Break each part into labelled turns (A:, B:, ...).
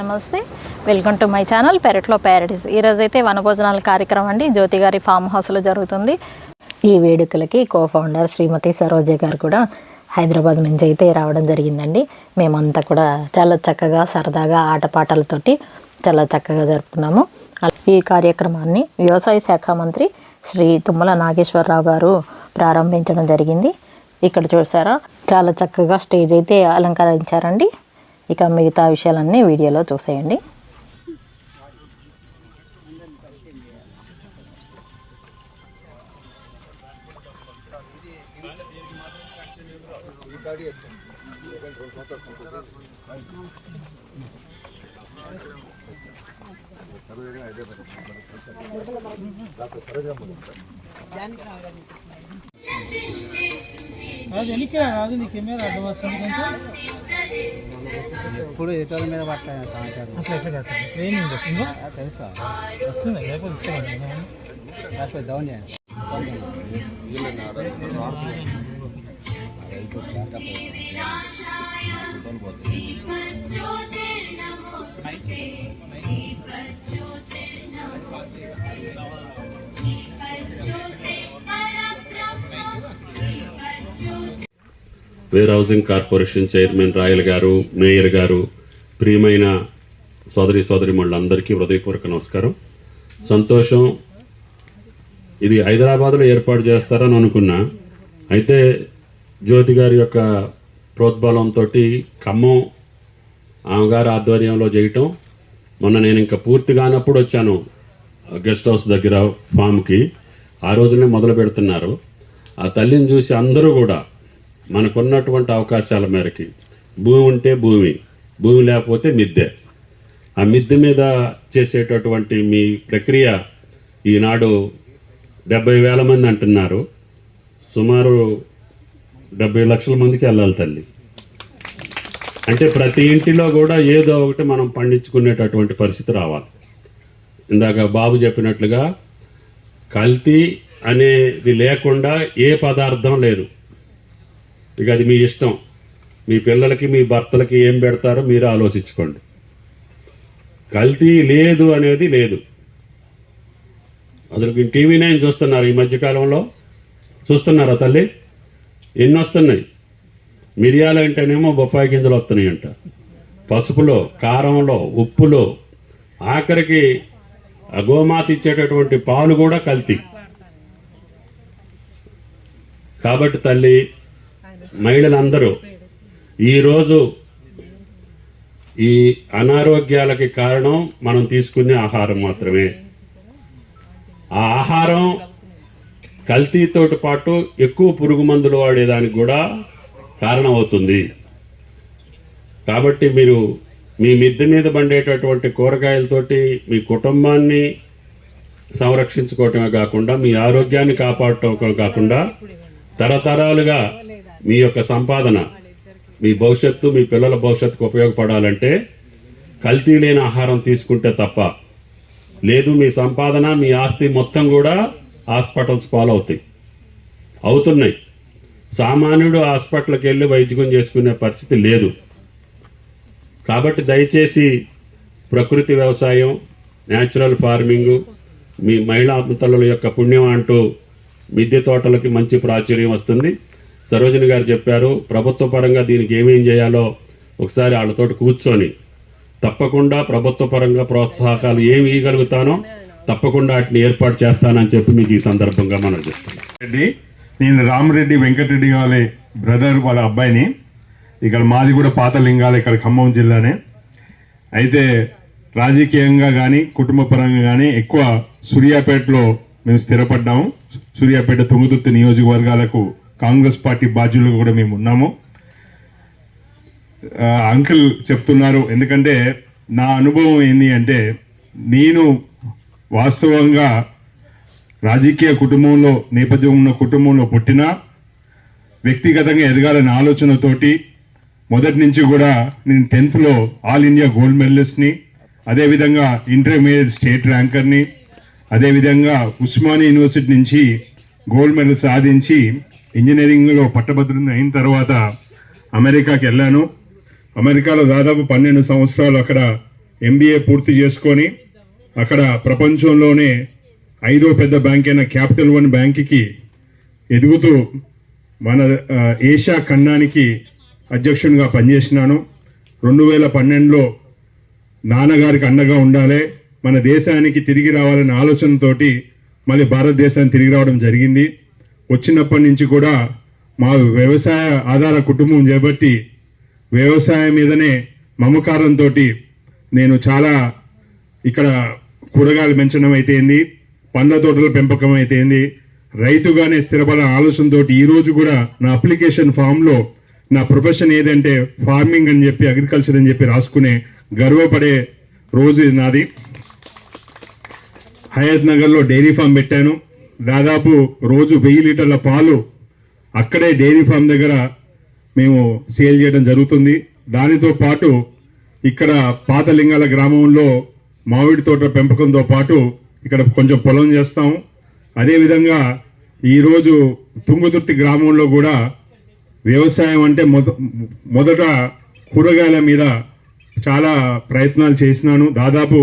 A: నమస్తే. Welcome to my channel పెరట్లో paradise ఈరోజు అయితే వనభోజనాల కార్యక్రమం అండి. జ్యోతి గారి ఫామ్ హౌస్లో జరుగుతుంది. ఈ వేడుకలకి కో ఫౌండర్ శ్రీమతి సరోజ గారు కూడా హైదరాబాద్ నుంచి అయితే రావడం జరిగిందండి. మేమంతా కూడా చాలా చక్కగా సరదాగా ఆటపాటలతోటి చాలా చక్కగా జరుపుకున్నాము. ఈ కార్యక్రమాన్ని వ్యవసాయ శాఖ మంత్రి శ్రీ తుమ్మల నాగేశ్వరరావు గారు ప్రారంభించడం జరిగింది. ఇక్కడ చూసారా? చాలా చక్కగా స్టేజ్ అయితే అలంకరించారండి. ఇక మిగతా విషయాలన్నీ వీడియోలో చూసేయండి.
B: అది వెనక్కి రాదు నీ కెమెరా అడ్డం వస్తుంది
C: ఎప్పుడు ఇతరుల మీద పట్టాను సమాచారం?
B: ఎట్లా ట్రైనింగ్
C: తెలుసా?
B: వస్తుంది? లేకపోతే
C: లేకపోతే డౌన్ చేయండి.
D: Ware housing corporation chairman Rayal గారు మేయర్ గారు ప్రియమైన సోదరి సోదరిమణులందరికీ హృదయపూర్వక నమస్కారం. సంతోషం ఇది హైదరాబాద్లో ఏర్పాటు చేస్తారని అనుకున్నా. అయితే జ్యోతి గారి యొక్క ప్రోద్బలంతో ఖమ్మం ఆమెగారు ఆధ్వర్యంలో చేయటం మొన్న నేను ఇంకా పూర్తి కానప్పుడు వచ్చాను గెస్ట్ హౌస్ దగ్గర ఫామ్కి. ఆ రోజునే మొదలు పెడుతున్నారు. ఆ తల్లిని చూసి అందరూ కూడా మనకున్నటువంటి అవకాశాల మేరకి. భూమి ఉంటే భూమి భూమి లేకపోతే మిద్దె. ఆ మిద్దె మీద చేసేటటువంటి మీ ప్రక్రియ ఈనాడు డెబ్బై వేల మంది అంటున్నారు. సుమారు డెబ్బై లక్షల మందికి వెళ్ళాలి తల్లి. అంటే ప్రతి ఇంటిలో కూడా ఏదో ఒకటి మనం పండించుకునేటటువంటి పరిస్థితి రావాలి. ఇందాక బాబు చెప్పినట్లుగా కల్తీ అనేది లేకుండా ఏ పదార్థం లేదు. ఇక అది మీ ఇష్టం. మీ పిల్లలకి మీ భర్తలకి ఏం పెడతారో మీరు ఆలోచించుకోండి. కల్తీ లేదు అనేది లేదు. అసలు టీవీ నైన్ చూస్తున్నారు ఈ మధ్యకాలంలో చూస్తున్నారా తల్లి? ఎన్ని వస్తున్నాయి? మిరియాలు అంటేనేమో బొప్పాయి గింజలు వస్తున్నాయి అంట పసుపులో కారంలో ఉప్పులో ఆఖరికి ఆ గోమాత ఇచ్చేటటువంటి పాలు కూడా కల్తీ. కాబట్టి తల్లి మహిళలందరూ ఈరోజు ఈ అనారోగ్యాలకి కారణం మనం తీసుకునే ఆహారం మాత్రమే. ఆ ఆహారం కల్తీతోటి పాటు ఎక్కువ పురుగు మందులు వాడేదానికి కూడా కారణమవుతుంది. కాబట్టి మీరు మీ మిద్దె మీద పండేటటువంటి కూరగాయలతోటి మీ కుటుంబాన్ని సంరక్షించుకోవటమే కాకుండా మీ ఆరోగ్యాన్ని కాపాడటం కాకుండా తరతరాలుగా మీ యొక్క సంపాదన మీ భవిష్యత్తు మీ పిల్లల భవిష్యత్తుకు ఉపయోగపడాలంటే కల్తీ లేని ఆహారం తీసుకుంటే తప్ప. లేదు మీ సంపాదన మీ ఆస్తి మొత్తం కూడా హాస్పిటల్స్ పాలవుతాయి. అవుతున్నాయి. సామాన్యుడు హాస్పిటల్కి వెళ్ళి వైద్యం చేసుకునే పరిస్థితి లేదు. కాబట్టి దయచేసి ప్రకృతి వ్యవసాయం న్యాచురల్ ఫార్మింగు మీ మహిళా తల్లుల యొక్క పుణ్యం అంటూ మిద్దె తోటలకి మంచి ప్రాచుర్యం వస్తుంది. సరోజిని గారు చెప్పారు ప్రభుత్వ పరంగా దీనికి ఏమేం చేయాలో ఒకసారి వాళ్ళతోటి కూర్చొని తప్పకుండా ప్రభుత్వ పరంగా ప్రోత్సాహకాలు ఏమి ఇవ్వగలుగుతానో తప్పకుండా వాటిని ఏర్పాటు చేస్తానని చెప్పి మీకు ఈ సందర్భంగా మనం చెప్తున్నాం.
E: రెడ్డి నేను రామరెడ్డి వెంకటరెడ్డి వాళ్ళ బ్రదర్ వాళ్ళ అబ్బాయిని. ఇక్కడ మాది కూడా పాత లింగాలు ఇక్కడ ఖమ్మం జిల్లానే. అయితే రాజకీయంగా కానీ కుటుంబ పరంగా కానీ ఎక్కువ సూర్యాపేటలో మేము స్థిరపడ్డాము. సూర్యాపేట తుంగతుర్తి నియోజకవర్గాలకు కాంగ్రెస్ పార్టీ బాధ్యులుగా కూడా మేము ఉన్నాము. అంకుల్ చెప్తున్నారు ఎందుకంటే నా అనుభవం ఏంటి అంటే నేను వాస్తవంగా రాజకీయ కుటుంబంలో నేపథ్యం ఉన్న కుటుంబంలో పుట్టినా వ్యక్తిగతంగా ఎదగాలనే ఆలోచనతోటి మొదటి నుంచి కూడా నేను టెన్త్లో ఆల్ ఇండియా గోల్డ్ మెడలిస్ట్ని అదేవిధంగా ఇంటర్మీడియట్ స్టేట్ ర్యాంకర్ని అదేవిధంగా ఉస్మానియా యూనివర్సిటీ నుంచి గోల్డ్ మెడల్ సాధించి ఇంజనీరింగ్లో పట్టభద్రుని అయిన తర్వాత అమెరికాకి వెళ్ళాను. అమెరికాలో దాదాపు పన్నెండు సంవత్సరాలు అక్కడ ఎంబీఏ పూర్తి చేసుకొని అక్కడ ప్రపంచంలోనే ఐదో పెద్ద బ్యాంక్ అయిన క్యాపిటల్ వన్ బ్యాంక్కి ఎదుగుతూ మన ఏషియా ఖండానికి అధ్యక్షునిగా పనిచేసినాను. రెండు వేల పన్నెండులో నాన్నగారికి అండగా ఉండాలి. మన దేశానికి తిరిగి రావాలనే ఆలోచనతోటి మళ్ళీ భారతదేశాన్ని తిరిగి రావడం జరిగింది. వచ్చినప్పటి నుంచి కూడా మా వ్యవసాయ ఆధార కుటుంబం చేపట్టి వ్యవసాయం మీదనే మమకారంతో నేను చాలా ఇక్కడ కూరగాయలు పెంచడం అయితేంది పండ్ల తోటల పెంపకం అయితేంది రైతుగానే స్థిరపడ ఆలోచనతో ఈరోజు కూడా నా అప్లికేషన్ ఫామ్లో నా ప్రొఫెషన్ ఏదంటే ఫార్మింగ్ అని చెప్పి అగ్రికల్చర్ అని చెప్పి రాసుకునే గర్వపడే రోజు నాది. హయత్ నగర్లో డైరీ ఫామ్ పెట్టాను. దాదాపు రోజు వెయ్యి లీటర్ల పాలు అక్కడే డైరీ ఫామ్ దగ్గర మేము సేల్ చేయడం జరుగుతుంది. దానితో పాటు ఇక్కడ పాతలింగాల గ్రామంలో మామిడి తోట పెంపకంతో పాటు ఇక్కడ కొంచెం పొలం చేస్తాం. అదేవిధంగా ఈరోజు తుంగతుర్తి గ్రామంలో కూడా వ్యవసాయం అంటే మొద మొదట కూరగాయల మీద చాలా ప్రయత్నాలు చేసినాను. దాదాపు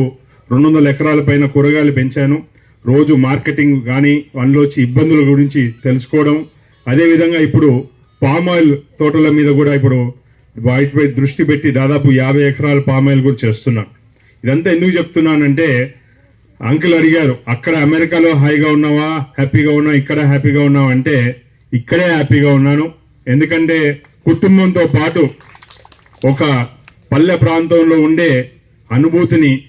E: రెండు వందల ఎకరాల పైన కూరగాయలు పెంచాను. రోజు మార్కెటింగ్ కానీ అందులో వచ్చి ఇబ్బందుల గురించి తెలుసుకోవడం. అదేవిధంగా ఇప్పుడు పామ్ ఆయిల్ తోటల మీద కూడా ఇప్పుడు వాటిపై దృష్టి పెట్టి దాదాపు యాభై ఎకరాల పామ్ ఆయిల్ కూడా చేస్తున్నాను ఇదంతా ఎందుకు చెప్తున్నానంటే అంకుల్ అడిగారు అక్కడ అమెరికాలో హాయిగా ఉన్నావా? హ్యాపీగా ఉన్నావు? ఇక్కడ హ్యాపీగా ఉన్నావా? అంటే ఇక్కడే హ్యాపీగా ఉన్నాను. ఎందుకంటే కుటుంబంతో పాటు ఒక పల్లె ప్రాంతంలో ఉండే అనుభూతిని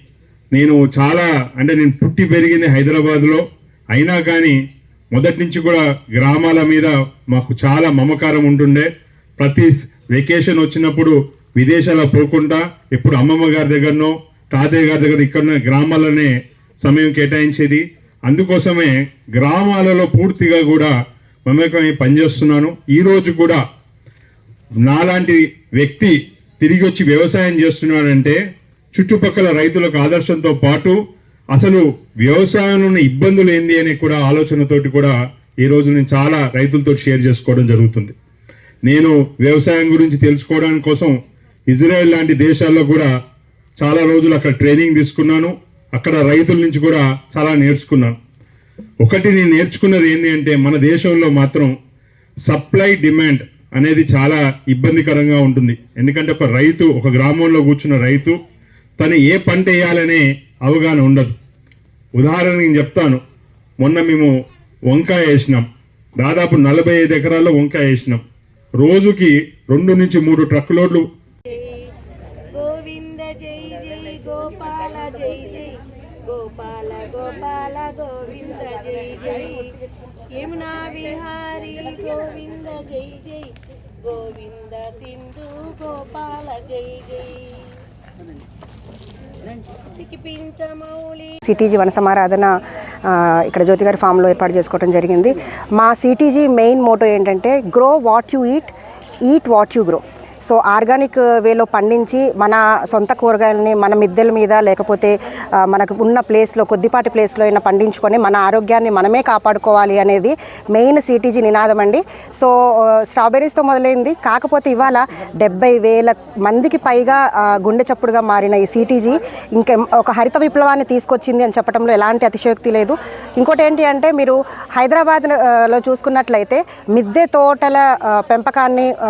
E: నేను చాలా అంటే నేను పుట్టి పెరిగింది హైదరాబాద్లో. అయినా కానీ మొదటి నుంచి కూడా గ్రామాల మీద మాకు చాలా మమకారం ఉంటుండే. ప్రతి వెకేషన్ వచ్చినప్పుడు విదేశాలకు పోకుండా ఎప్పుడు అమ్మమ్మ గారి దగ్గరనో తాతయ్య గారి దగ్గర ఇక్కడ గ్రామాలనే సమయం కేటాయించేది. అందుకోసమే గ్రామాలలో పూర్తిగా కూడా మమేకమై పనిచేస్తున్నాను. ఈరోజు కూడా నాలాంటి వ్యక్తి తిరిగి వచ్చి వ్యవసాయం చేస్తున్నాడంటే చుట్టుపక్కల రైతులకు ఆదర్శంతో పాటు అసలు వ్యవసాయంలో ఇబ్బందులు ఏంది అనే కూడా ఆలోచనతోటి కూడా ఈ రోజు నేను చాలా రైతులతో షేర్ చేసుకోవడం జరుగుతుంది. నేను వ్యవసాయం గురించి తెలుసుకోవడానికి కోసం ఇజ్రాయెల్ లాంటి దేశాల్లో కూడా చాలా రోజులు అక్కడ ట్రైనింగ్ తీసుకున్నాను. అక్కడ రైతుల నుంచి కూడా చాలా నేర్చుకున్నాను. ఒకటి నేను నేర్చుకున్నది ఏంటి అంటే మన దేశంలో మాత్రం సప్లై డిమాండ్ అనేది చాలా ఇబ్బందికరంగా ఉంటుంది. ఎందుకంటే ఒక రైతు ఒక గ్రామంలో కూర్చున్న రైతు తను ఏ పంట వేయాలనే అవగాహన ఉండదు. ఉదాహరణ నేను చెప్తాను. మొన్న మేము వంకాయ వేసినాం. దాదాపు నలభై ఐదు ఎకరాల్లో వంకాయ వేసినాం. రోజుకి రెండు నుంచి మూడు ట్రక్ లోడ్లు.
F: గోవింద జై జై గోపాల జై జై. గోపాల గోపాల గోవింద జై జై. యమునా విహారీ గోవింద జై జై. గోవింద సింధు గోపాల జై జై.
G: సిటీజీ వన సమారాధన ఇక్కడ జ్యోతి గారి ఫామ్లో ఏర్పాటు చేసుకోవడం జరిగింది. మా సిటీజీ మెయిన్ మోటో ఏంటంటే grow what you eat eat what you grow so organic వేలో పండించి మన సొంత కూరగాయలని మన మిద్దెల మీద లేకపోతే మనకు ఉన్న ప్లేస్లో కొద్దిపాటి ప్లేస్లో అయినా పండించుకొని మన ఆరోగ్యాన్ని మనమే కాపాడుకోవాలి అనేది మెయిన్ సిటీజీ నినాదం అండి. సో ఆ, స్ట్రాబెర్రీస్తో మొదలైంది. కాకపోతే ఇవాళ డెబ్బై వేల మందికి పైగా గుండె చప్పుడుగా మారిన ఈ సిటీజీ ఇంకా ఒక హరిత విప్లవాన్ని తీసుకొచ్చింది అని చెప్పడంలో ఎలాంటి అతిశయోక్తి లేదు. ఇంకోటి ఏంటి అంటే మీరు హైదరాబాద్లో చూసుకున్నట్లయితే మిద్దె తోటల పెంపకాన్ని ఆ,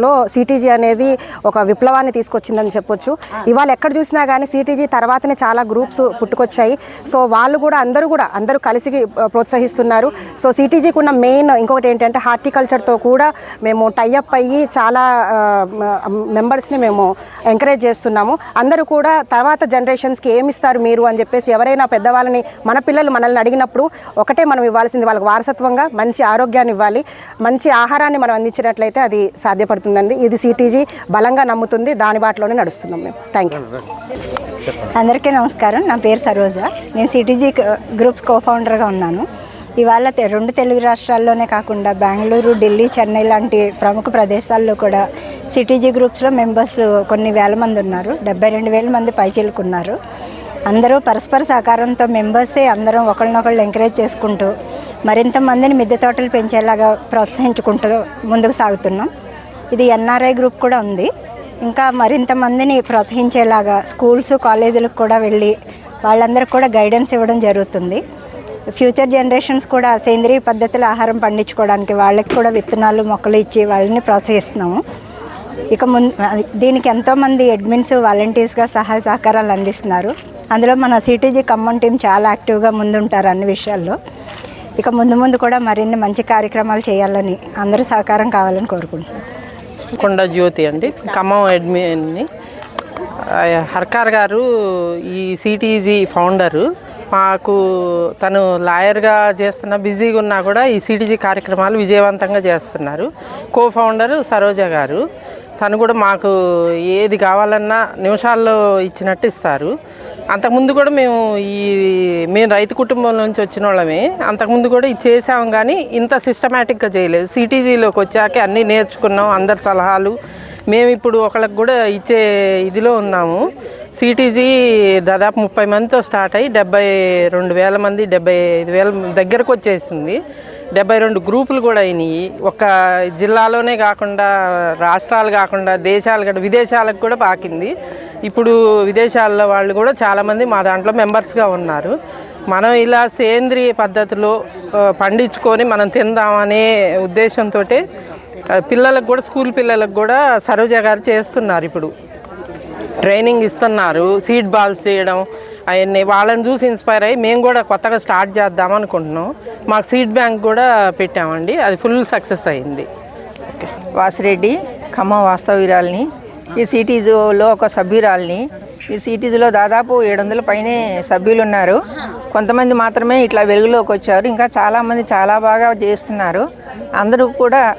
G: ప్రోత్సహించడంలో సిటీజీ అనేది ఒక విప్లవాన్ని తీసుకొచ్చిందని చెప్పొచ్చు. ఇవాళ ఎక్కడ చూసినా కానీ సిటీజీ తర్వాతనే చాలా గ్రూప్స్ పుట్టుకొచ్చాయి. సో వాళ్ళు కూడా అందరూ కూడా అందరూ కలిసి ప్రోత్సహిస్తున్నారు. సో సిటీజీకి ఉన్న మెయిన్ ఇంకొకటి ఏంటంటే హార్టికల్చర్తో కూడా మేము టైఅప్ అయ్యి చాలా మెంబర్స్ని మేము ఎంకరేజ్ చేస్తున్నాము. అందరూ కూడా తర్వాత జనరేషన్స్కి ఏమి ఇస్తారు మీరు అని చెప్పేసి ఎవరైనా పెద్దవాళ్ళని మన పిల్లలు మనల్ని అడిగినప్పుడు ఒకటే మనం ఇవ్వాల్సింది వాళ్ళకి వారసత్వంగా మంచి ఆరోగ్యాన్ని ఇవ్వాలి. మంచి ఆహారాన్ని మనం అందించినట్లయితే అది సాధ్యపడుతుంది. సాధ్యపడుతుందండి ఇది సిటీజీ బలంగా నమ్ముతుంది. దాని బాటలోనే నడుస్తున్నాం మేము. థ్యాంక్ యూ
H: అందరికీ నమస్కారం. నా పేరు సరోజ. నేను సిటీజీ గ్రూప్స్ కోఫౌండర్గా ఉన్నాను. ఇవాళ తె- రెండు తెలుగు రాష్ట్రాల్లోనే కాకుండా బెంగళూరు ఢిల్లీ చెన్నై లాంటి ప్రముఖ ప్రదేశాల్లో కూడా సిటీజీ గ్రూప్స్లో మెంబర్స్ కొన్ని వేల మంది ఉన్నారు. డెబ్బై రెండు వేల మంది పైచిలుకున్నారు అందరూ పరస్పర సహకారంతో మెంబర్సే అందరం ఒకరినొకళ్ళు ఎంకరేజ్ చేసుకుంటూ మరింత మందిని మిద్దె తోటలు పెంచేలాగా ప్రోత్సహించుకుంటూ ముందుకు సాగుతున్నాం. ఇది ఎన్ఆర్ఐ గ్రూప్ కూడా ఉంది. ఇంకా మరింత మందిని ప్రోత్సహించేలాగా స్కూల్స్ కాలేజీలకు కూడా వెళ్ళి వాళ్ళందరికీ కూడా గైడెన్స్ ఇవ్వడం జరుగుతుంది. ఫ్యూచర్ జనరేషన్స్ కూడా సేంద్రియ పద్ధతిలో ఆహారం పండించుకోవడానికి వాళ్ళకి కూడా విత్తనాలు మొక్కలు ఇచ్చి వాళ్ళని ప్రోత్సహిస్తున్నాము. ఇక ముందు దీనికి ఎంతోమంది అడ్మిన్స్ వాలంటీర్స్గా సహాయ సహకారాలు అందిస్తున్నారు. అందులో మన సిటీజీ ఖమ్మం టీం చాలా యాక్టివ్గా ముందుంటారు అన్ని విషయాల్లో. ఇక ముందు ముందు కూడా మరిన్ని మంచి కార్యక్రమాలు చేయాలని అందరూ సహకారం కావాలని కోరుకుంటున్నాను
I: కొండ జ్యోతి అండి. ఖమ్మం అడ్మిన్ని. హర్కార్ గారు ఈ సిటీజీ ఫౌండరు. మాకు తను లాయర్గా చేస్తున్న బిజీగా ఉన్నా కూడా ఈ సిటీజీ కార్యక్రమాలు విజయవంతంగా చేస్తున్నారు. కో ఫౌండరు సరోజ గారు. తను కూడా మాకు ఏది కావాలన్నా నిమిషాల్లో ఇచ్చినట్టు ఇస్తారు. అంతకుముందు కూడా మేము ఈ మేము రైతు కుటుంబం నుంచి వచ్చిన వాళ్ళమే. అంతకుముందు కూడా ఇది చేసాం కానీ ఇంత సిస్టమేటిక్గా చేయలేదు. సిటీజీలోకి వచ్చాక అన్నీ నేర్చుకున్నాం అందరి సలహాలు. మేము ఇప్పుడు ఒకళ్ళకి కూడా ఇచ్చే ఇదిలో ఉన్నాము. సిటీజీ దాదాపు ముప్పై మందితో స్టార్ట్ అయ్యి డెబ్బై రెండు వేల మంది డెబ్బై ఐదు వేల దగ్గరకు వచ్చేసింది. డెబ్బై రెండు గ్రూపులు కూడా అయినాయి. ఒక జిల్లాలోనే కాకుండా రాష్ట్రాలు కాకుండా దేశాలు కూడా విదేశాలకు కూడా పాకింది. ఇప్పుడు విదేశాల్లో వాళ్ళు కూడా చాలామంది మా దాంట్లో మెంబర్స్గా ఉన్నారు. మనం ఇలా సేంద్రియ పద్ధతిలో పండించుకొని మనం తిందామనే ఉద్దేశంతో పిల్లలకు కూడా స్కూల్ పిల్లలకు కూడా సరోజ గారు చేస్తున్నారు ఇప్పుడు. ట్రైనింగ్ ఇస్తున్నారు. సీడ్ బాల్స్ చేయడం అవన్నీ వాళ్ళని చూసి ఇన్స్పైర్ అయ్యి మేము కూడా కొత్తగా స్టార్ట్ చేద్దాం అనుకుంటున్నాం. మాకు సీడ్ బ్యాంక్ కూడా పెట్టామండి. అది ఫుల్ సక్సెస్ అయింది.
J: వాసిరెడ్డి ఖమ్మం వాస్తవీరాల్ని ఈ సిటీజీలో ఒక సభ్యురాల్ని ఈ సిటీజీలో దాదాపు ఏడు వందల పైనే సభ్యులు ఉన్నారు కొంతమంది మాత్రమే ఇట్లా వెలుగులోకి వచ్చారు. ఇంకా చాలామంది చాలా బాగా చేస్తున్నారు. అందరూ కూడా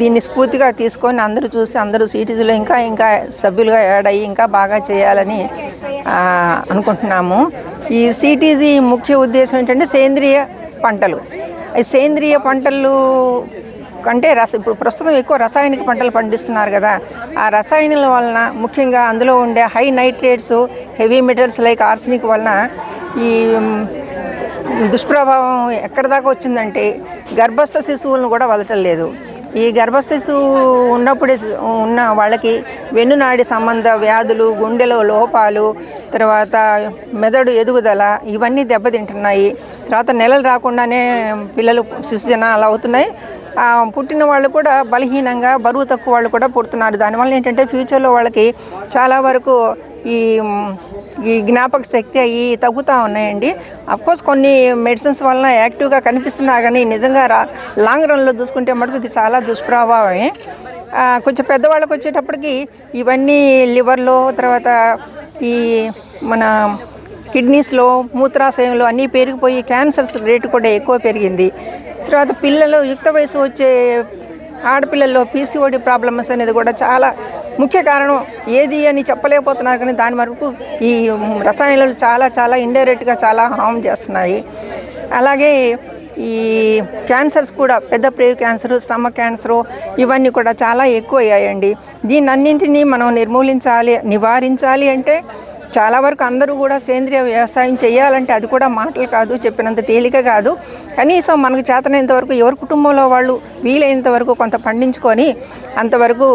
J: దీన్ని స్ఫూర్తిగా తీసుకొని అందరూ చూసి అందరూ సిటీజీలో ఇంకా ఇంకా సభ్యులుగా యాడ్ అయ్యి ఇంకా బాగా చేయాలని అనుకుంటున్నాము. ఈ సిటీజీ ముఖ్య ఉద్దేశం ఏంటంటే సేంద్రియ పంటలు. సేంద్రియ పంటలు అంటే రస ఇప్పుడు ప్రస్తుతం ఎక్కువ రసాయనిక పంటలు పండిస్తున్నారు కదా. ఆ రసాయనాల వలన ముఖ్యంగా అందులో ఉండే high nitrates heavy metals like arsenic వలన ఈ దుష్ప్రభావం ఎక్కడి దాకా వచ్చిందంటే గర్భస్థ శిశువులను కూడా వదలటం లేదు. ఈ గర్భస్థ శిశువు ఉన్నప్పుడే ఉన్న వాళ్ళకి వెన్నునాడి సంబంధ వ్యాధులు గుండెలో లోపాలు తర్వాత మెదడు ఎదుగుదల ఇవన్నీ దెబ్బతింటున్నాయి. తర్వాత నెలలు రాకుండానే పిల్లలు శిశుజనాలు అవుతున్నాయి. పుట్టిన వాళ్ళు కూడా బలహీనంగా బరువు తక్కువ వాళ్ళు కూడా పుడుతున్నారు. దానివల్ల ఏంటంటే ఫ్యూచర్లో వాళ్ళకి చాలా వరకు ఈ ఈ జ్ఞాపక శక్తి అవి తగ్గుతూ ఉన్నాయండి. అఫ్కోర్స్ కొన్ని మెడిసిన్స్ వలన యాక్టివ్గా కనిపిస్తున్నా కానీ నిజంగా రా లాంగ్ రన్లో చూసుకుంటే మటుకు ఇది చాలా దుష్ప్రభావమే. కొంచెం పెద్దవాళ్ళకి వచ్చేటప్పటికి ఇవన్నీ లివర్లో తర్వాత ఈ మన కిడ్నీస్లో మూత్రాశయంలో అన్నీ పెరిగిపోయి క్యాన్సర్స్ రేటు కూడా ఎక్కువ పెరిగింది. తర్వాత పిల్లలు యుక్త వయసు వచ్చే ఆడపిల్లల్లో పీసీఓడి ప్రాబ్లమ్స్ అనేది కూడా చాలా ముఖ్య కారణం ఏది అని చెప్పలేకపోతున్నారు కానీ దాని వరకు ఈ రసాయనాలు చాలా చాలా ఇండైరెక్ట్గా చాలా హామ్ చేస్తున్నాయి. అలాగే ఈ క్యాన్సర్స్ కూడా పెద్ద ప్రేవ్ క్యాన్సర్ స్టమక్ క్యాన్సర్ ఇవన్నీ కూడా చాలా ఎక్కువ అయ్యాయండి దీన్ని అన్నింటినీ మనం నిర్మూలించాలి నివారించాలి అంటే చాలా వరకు అందరూ కూడా సేంద్రియ వ్యవసాయం చేయాలంటే అది కూడా మాటలు కాదు చెప్పినంత తేలిక కాదు. కనీసం మనకు చేతనైనంత వరకు ఎవరి కుటుంబంలో వాళ్ళు వీలైనంత వరకు కొంత పండించుకొని అంతవరకు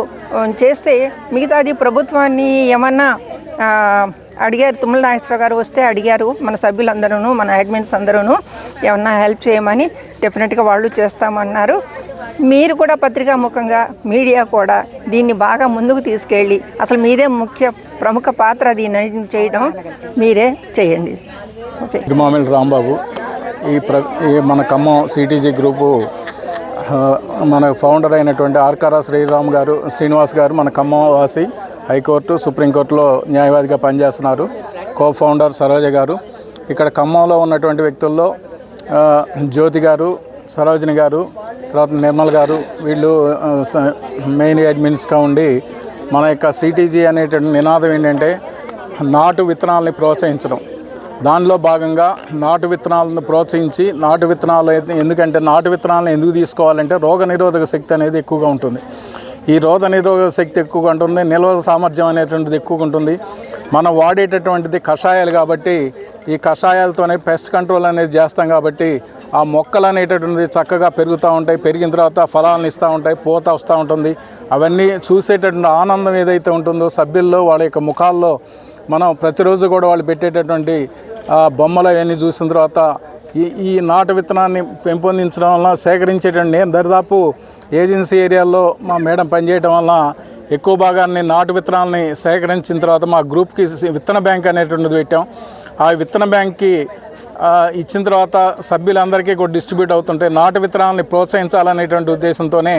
J: చేస్తే మిగతాది ప్రభుత్వాన్ని ఏమన్నా అడిగారు తుమ్మల నాగేశ్వర గారు వస్తే అడిగారు మన సభ్యులందరూ మన అడ్మిన్స్ అందరూ ఏమన్నా హెల్ప్ చేయమని డెఫినెట్గా వాళ్ళు చేస్తామన్నారు. మీరు కూడా పత్రికా ముఖంగా మీడియా కూడా దీన్ని బాగా ముందుకు తీసుకెళ్ళి అసలు మీదే ముఖ్య ప్రముఖ పాత్ర దీన్ని చేయడం మీరే చేయండి. ఓకే.
K: తిరుమామిల్ రాంబాబు ఈ ప్ర ఈ మన ఖమ్మం సిటీజీ గ్రూపు మన ఫౌండర్ అయినటువంటి ఆర్కారా శ్రీరామ్ గారు శ్రీనివాస్ గారు మన ఖమ్మం వాసి హైకోర్టు సుప్రీంకోర్టులో న్యాయవాదిగా పనిచేస్తున్నారు. కో ఫౌండర్ సరోజ గారు. ఇక్కడ ఖమ్మంలో ఉన్నటువంటి వ్యక్తుల్లో జ్యోతి గారు సరోజిని గారు తర్వాత నిర్మల్ గారు వీళ్ళు మెయిన్ అడ్మిన్స్గా ఉండి మన యొక్క సిటీజీ అనేటువంటి నినాదం ఏంటంటే నాటు విత్తనాలని ప్రోత్సహించడం. దానిలో భాగంగా నాటు విత్తనాలను ప్రోత్సహించి నాటు విత్తనాలు ఎందుకంటే నాటు విత్తనాలను ఎందుకు తీసుకోవాలంటే రోగ నిరోధక శక్తి అనేది ఎక్కువగా ఉంటుంది. ఈ రోగ నిరోధక శక్తి ఎక్కువగా ఉంటుంది నిల్వ సామర్థ్యం అనేటువంటిది ఎక్కువగా ఉంటుంది. మనం వాడేటటువంటిది కషాయాలు కాబట్టి ఈ కషాయాలతోనే పెస్ట్ కంట్రోల్ అనేది చేస్తాం కాబట్టి ఆ మొక్కలు అనేటటువంటిది చక్కగా పెరుగుతూ ఉంటాయి పెరిగిన తర్వాత ఫలాలను ఇస్తూ ఉంటాయి పూత వస్తూ ఉంటుంది. అవన్నీ చూసేటటువంటి ఆనందం ఏదైతే ఉంటుందో సభ్యుల్లో వాళ్ళ యొక్క ముఖాల్లో మనం ప్రతిరోజు కూడా వాళ్ళు పెట్టేటటువంటి ఆ, బొమ్మలు అవన్నీ చూసిన తర్వాత ఈ ఈ నాటు విత్తనాన్ని పెంపొందించడం వల్ల సేకరించేటండి నేను దరిదాపు ఏజెన్సీ ఏరియాల్లో మా మేడం పనిచేయడం వల్ల ఎక్కువ భాగాన్ని నాటు విత్తనాలని సేకరించిన తర్వాత మా గ్రూప్కి విత్తన బ్యాంక్ అనేటువంటిది పెట్టాం. ఆ విత్తన బ్యాంక్కి ఇచ్చిన తర్వాత సభ్యులందరికీ కూడా డిస్ట్రిబ్యూట్ అవుతుంటాయి నాటు విత్తనాలని ప్రోత్సహించాలనేటువంటి ఉద్దేశంతోనే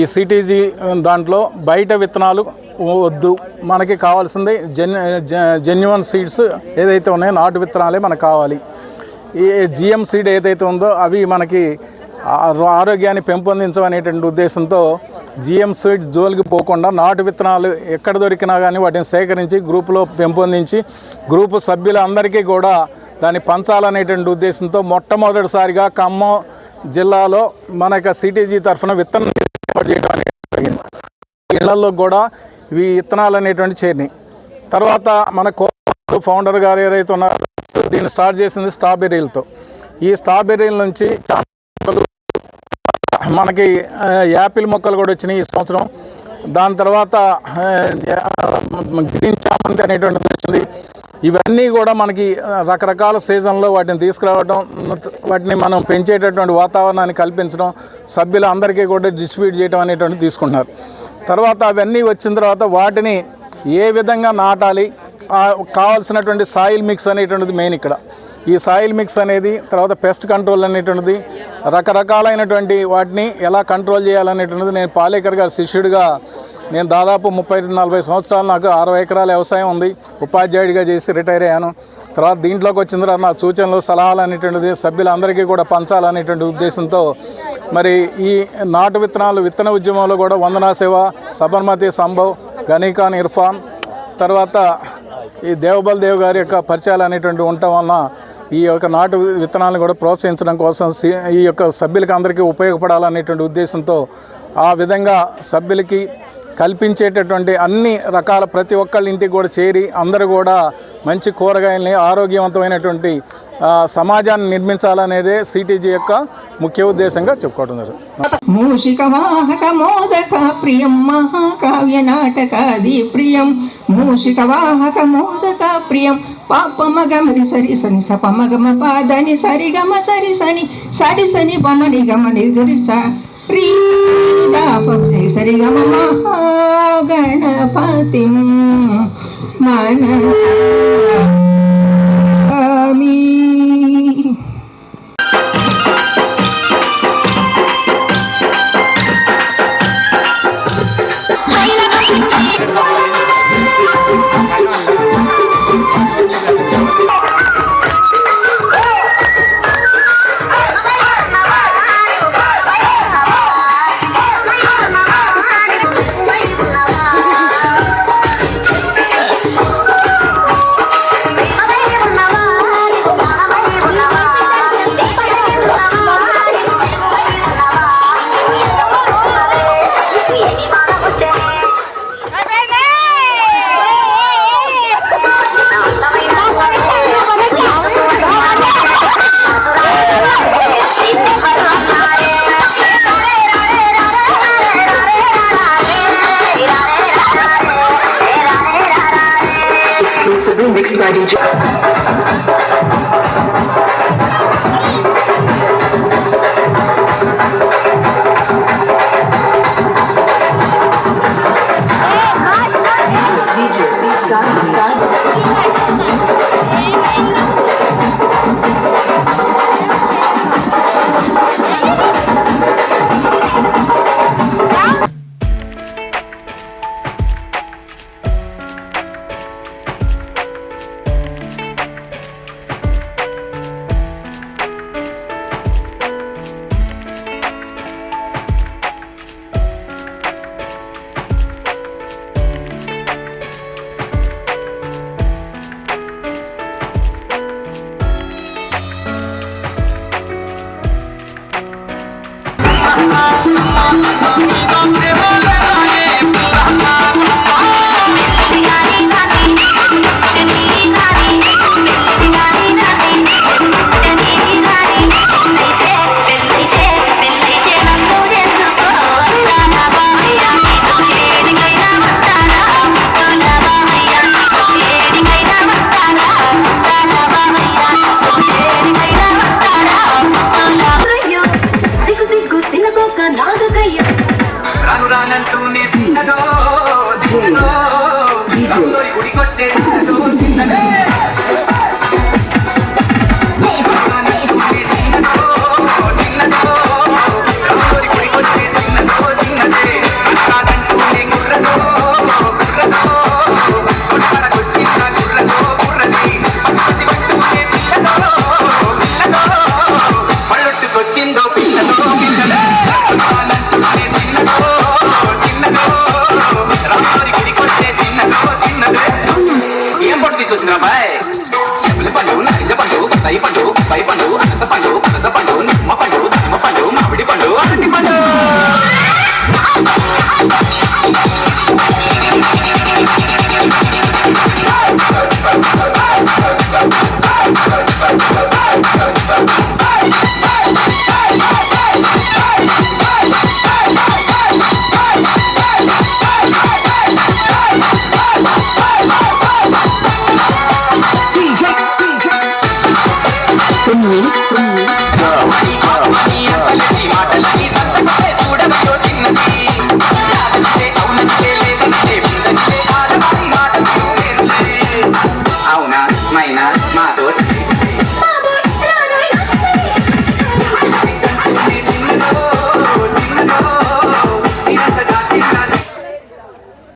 K: ఈ సిటీజీ దాంట్లో బయట విత్తనాలు వద్దు. మనకి కావాల్సింది జెన్ జెన్యువన్ సీడ్స్ ఏదైతే ఉన్నాయో నాటు విత్తనాలే మనకు కావాలి. ఈ జిఎం సీడ్ ఏదైతే ఉందో అవి మనకి ఆరోగ్యాన్ని పెంపొందించమనేటువంటి ఉద్దేశంతో జిఎం సీడ్స్ జోలికి పోకుండా నాటు విత్తనాలు ఎక్కడ దొరికినా కానీ వాటిని సేకరించి గ్రూపులో పెంపొందించి గ్రూపు సభ్యులందరికీ కూడా దాన్ని పంచాలనేటువంటి ఉద్దేశంతో మొట్టమొదటిసారిగా ఖమ్మం జిల్లాలో మన యొక్క సిటీజీ తరఫున విత్తనం ఏర్పాటు చేయడం అనేది జరిగింది. ఇళ్ళలో కూడా ఇవి విత్తనాలు అనేటువంటి చేరినాయి. తర్వాత మన కో ఫౌండర్ గారు ఏదైతే ఉన్నారో దీన్ని స్టార్ట్ చేసింది స్ట్రాబెర్రీలతో ఈ స్ట్రాబెర్రీల నుంచి మొక్కలు మనకి యాపిల్ మొక్కలు కూడా వచ్చినాయి ఈ సంవత్సరం. దాని తర్వాత గ్రీన్ చామంతి అనేటువంటిది వచ్చింది. ఇవన్నీ కూడా మనకి రకరకాల సీజన్లో వాటిని తీసుకురావడం వాటిని మనం పెంచేటటువంటి వాతావరణాన్ని కల్పించడం సభ్యులందరికీ కూడా డిస్ట్రిబ్యూట్ చేయడం అనేటువంటిది తీసుకుంటున్నారు. తర్వాత అవన్నీ వచ్చిన తర్వాత వాటిని ఏ విధంగా నాటాలి కావాల్సినటువంటి సాయిల్ మిక్స్ అనేటువంటిది మెయిన్ ఇక్కడ. ఈ సాయిల్ మిక్స్ అనేది తర్వాత పెస్ట్ కంట్రోల్ అనేటువంటిది రకరకాలైనటువంటి వాటిని ఎలా కంట్రోల్ చేయాలనేటువంటిది నేను పాలేకర్ గారి శిష్యుడిగా నేను దాదాపు ముప్పై నలభై సంవత్సరాలు నాకు అరవై ఎకరాల వ్యవసాయం ఉంది. ఉపాధ్యాయుడిగా చేసి రిటైర్ అయ్యాను. తర్వాత దీంట్లోకి వచ్చిన తర్వాత నా సూచనలు సలహాలు అనేటువంటిది సభ్యులందరికీ కూడా పంచాలనేటువంటి ఉద్దేశంతో మరి ఈ నాటు విత్తనాలు విత్తన ఉద్యమంలో కూడా వందనా సేవ సబర్మతి సంభవ్ గనీఖాన్ ఇర్ఫాన్ తర్వాత ఈ దేవబల్ దేవ్ గారి యొక్క పరిచయాలు అనేటువంటి ఉండటం వలన ఈ యొక్క నాటు విత్తనాలను కూడా ప్రోత్సహించడం కోసం సి- ఈ యొక్క సభ్యులకి అందరికీ ఉపయోగపడాలనేటువంటి ఉద్దేశంతో ఆ విధంగా సభ్యులకి కల్పించేటటువంటి అన్ని రకాల ప్రతి ఒక్కళ్ళ ఇంటికి కూడా చేరి అందరూ కూడా మంచి కూరగాయల్ని ఆరోగ్యవంతమైనటువంటి సమాజాన్ని నిర్మించాలనేదే సిటీజీ యొక్క ముఖ్య ఉద్దేశంగా చెప్పుకోవడం
L: మూషిక వాహక మోదక ప్రియం మహాకావ్య నాటకాది ప్రియం. మూషిక వాహక మోదక ప్రియం. పాపమగమరి సరి సని సపమగమ పాదని సరిగమ సరి సని సరి సని పమని గమ నిర్గరిస ప్రీ సరిగమ మహాగణపతి.
M: మన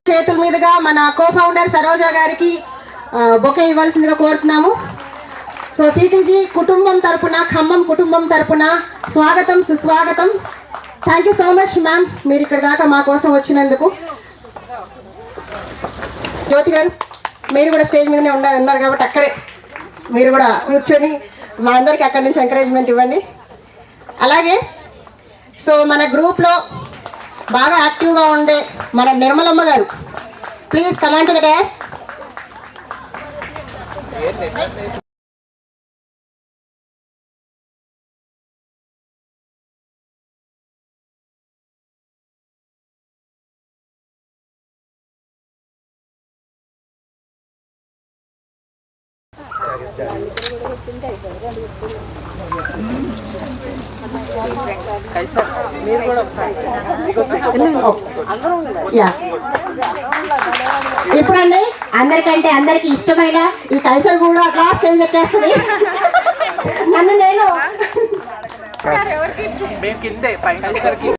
G: చేతుల మీదుగా మన కో ఫౌండర్ సరోజా గారికి బొకే ఇవ్వాల్సిందిగా కోరుతున్నాము. సో సిటీజీ కుటుంబం తరపున ఖమ్మం కుటుంబం తరపున స్వాగతం సుస్వాగతం. Thank you so much ma'am మీరు ఇక్కడ దాకా మా కోసం వచ్చినందుకు. జ్యోతి గారు. మీరు కూడా స్టేజ్ మీదనే ఉన్నారు ఉన్నారు కాబట్టి అక్కడే మీరు కూడా కూర్చొని మా అందరికి అక్కడి నుంచి ఎంకరేజ్మెంట్ ఇవ్వండి. అలాగే సో మన గ్రూప్లో బాగా యాక్టివ్గా ఉండే మన నిర్మలమ్మ గారు please command to the dash yeah ఇప్పుడండి అందరికంటే అందరికి ఇష్టమైన ఈ కైసర్ కూడా అట్లా స్టేజ్ ఎక్కేస్తుంది నన్ను నేను.
I: మేము కిందే పైన